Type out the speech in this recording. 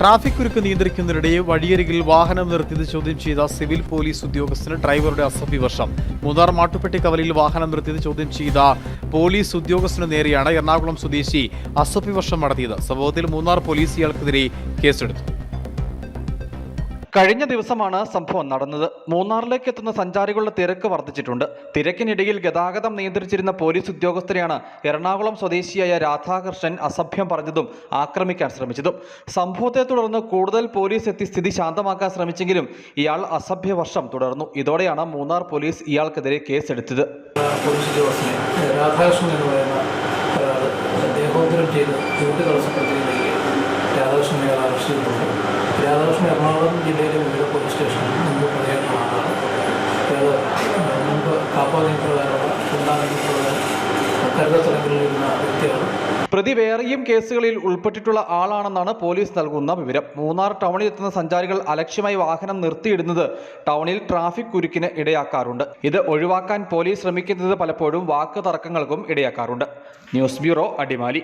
Traffic കുരുക്ക് നിയന്ത്രിക്കുന്നതിനിടെ വഴിയരികിൽ വാഹനം നിർത്തിയത് ചോദ്യം ചെയ്ത സിവിൽ പോലീസ് ഉദ്യോഗസ്ഥന് ഡ്രൈവറുടെ അസഭ്യവർഷം മൂന്നാർ മാട്ടുപ്പെട്ടി കവലയിൽ വാഹനം നിർത്തിയത് ചോദ്യം ചെയ്ത പോലീസ് ഉദ്യോഗസ്ഥന് നേരെയാണ് എറണാകുളം സ്വദേശി അസഭ്യവർഷം നടത്തിയത് സംഭവത്തിൽ മൂന്നാർ പോലീസ് ഇയാൾക്കെതിരെ കേസെടുത്തു. കഴിഞ്ഞ ദിവസമാണ് സംഭവം നടന്നത്. മൂന്നാറിലേക്ക് എത്തുന്ന സഞ്ചാരികളുടെ തിരക്ക് വർദ്ധിച്ചിട്ടുണ്ട്. തിരക്കിനിടയിൽ ഗതാഗതം നിയന്ത്രിച്ചിരുന്ന പോലീസ് ഉദ്യോഗസ്ഥരെയാണ് എറണാകുളം സ്വദേശിയായ രാധാകൃഷ്ണൻ അസഭ്യം പറഞ്ഞതും ആക്രമിക്കാൻ ശ്രമിച്ചതും. സംഭവത്തെ തുടർന്ന് കൂടുതൽ പോലീസ് എത്തി സ്ഥിതി ശാന്തമാക്കാൻ ശ്രമിച്ചെങ്കിലും ഇയാൾ അസഭ്യവർഷം തുടർന്നു. ഇതോടെയാണ് മൂന്നാർ പോലീസ് ഇയാൾക്കെതിരെ കേസെടുത്തത്. രാധാകൃഷ്ണൻ ചെയ്തിട്ടുണ്ട് രാധാകൃഷ്ണൻ എറണാകുളം ജില്ലയിലെ വിവിധ പോലീസ് സ്റ്റേഷനിൽ മുമ്പ് പറയാനുള്ളതാണ് മുമ്പ് കാപ്പ വ്യക്തിയാണ്. പ്രതി വേറെയും കേസുകളിൽ ഉൾപ്പെട്ടിട്ടുള്ള ആളാണെന്നാണ് പോലീസ് നൽകുന്ന വിവരം. മൂന്നാർ ടൗണിൽ എത്തുന്ന സഞ്ചാരികൾ അലക്ഷ്യമായി വാഹനം നിർത്തിയിടുന്നത് ടൗണിൽ ട്രാഫിക് കുരുക്കിന് ഇടയാക്കാറുണ്ട്. ഇത് ഒഴിവാക്കാൻ പോലീസ് ശ്രമിക്കുന്നത് പലപ്പോഴും വാക്ക് തർക്കങ്ങൾക്കും ഇടയാക്കാറുണ്ട്. News bureau Adimali.